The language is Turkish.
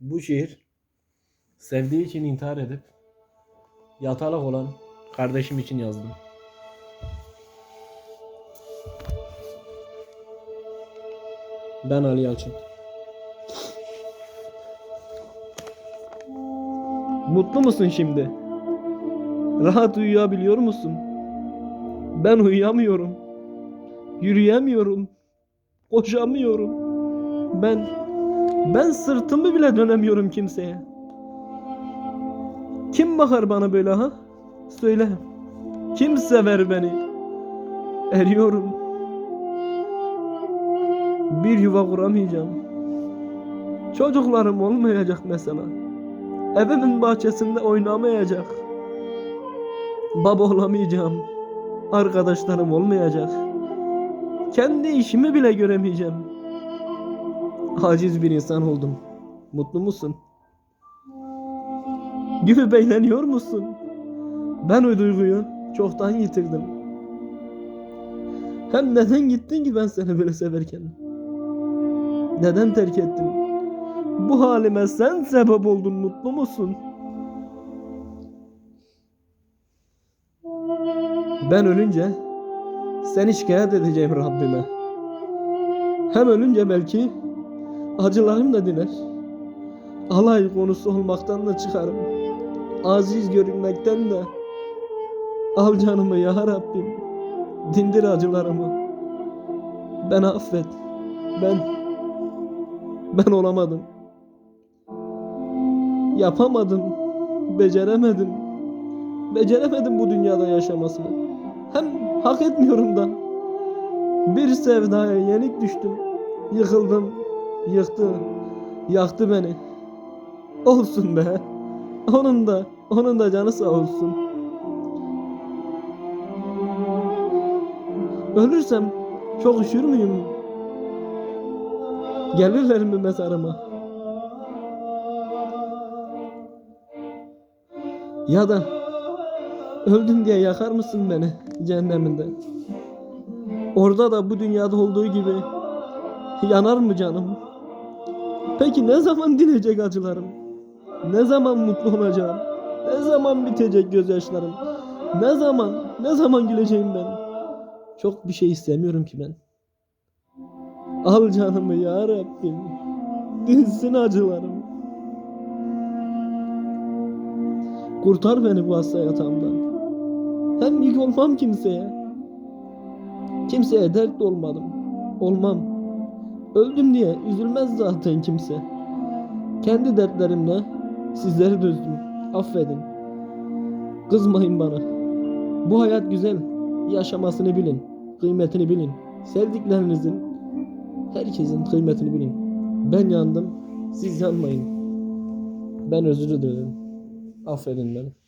Bu şiir sevdiği için intihar edip yatalak olan kardeşim için yazdım. Ben Ali Yalçın. Mutlu musun şimdi? Rahat uyuyabiliyor musun? Ben uyuyamıyorum. Yürüyemiyorum. Koşamıyorum. Ben ben sırtımı bile dönemiyorum kimseye. Kim bakar bana böyle ha? Söyle. Kim sever beni? Eriyorum. Bir yuva kuramayacağım. Çocuklarım olmayacak mesela. Evimin bahçesinde oynamayacak. Baba olamayacağım. Arkadaşlarım olmayacak. Kendi işimi bile göremeyeceğim. Aciz bir insan oldum. Mutlu musun? Gülüp eğleniyor musun? Ben o duyguyu çoktan yitirdim. Hem neden gittin ki ben seni böyle severken? Neden terk ettin? Bu halime sen sebep oldun mutlu musun? Ben ölünce seni şikayet edeceğim Rabbime. Hem ölünce belki acılarım da diner. Alay konusu olmaktan da çıkarım. Aziz görünmekten de al canımı ya Rabbim. Dindir acılarımı. Ben affet. Ben ben olamadım. Yapamadım. Beceremedim. Beceremedim bu dünyada yaşamasını. Hem hak etmiyorum da. Bir sevdaya yenik düştüm. Yıkıldım. Yıktı. Yaktı beni. Olsun be. Onun da onun da canı sağ olsun. Ölürsem çok üşür müyüm? Gelirler mi mezarıma? Ya da öldüm diye yakar mısın beni cehenneminde? Orada da bu dünyada olduğu gibi yanar mı canım? Peki ne zaman dinecek acılarım? Ne zaman mutlu olacağım? Ne zaman bitecek gözyaşlarım? Ne zaman, ne zaman güleceğim ben? Çok bir şey istemiyorum ki ben. Al canımı ya Rabbim. Dinsin acılarım. Kurtar beni bu hasta yatağımdan. Hem yük olmam kimseye. Kimseye dert de olmadım. Olmam. Öldüm diye üzülmez zaten kimse. Kendi dertlerimle sizleri dözdüm. Affedin. Kızmayın bana. Bu hayat güzel. Yaşamasını bilin. Kıymetini bilin. Sevdiklerinizin, herkesin kıymetini bilin. Ben yandım. Siz yanmayın. Ben özür dilerim. Affedin beni.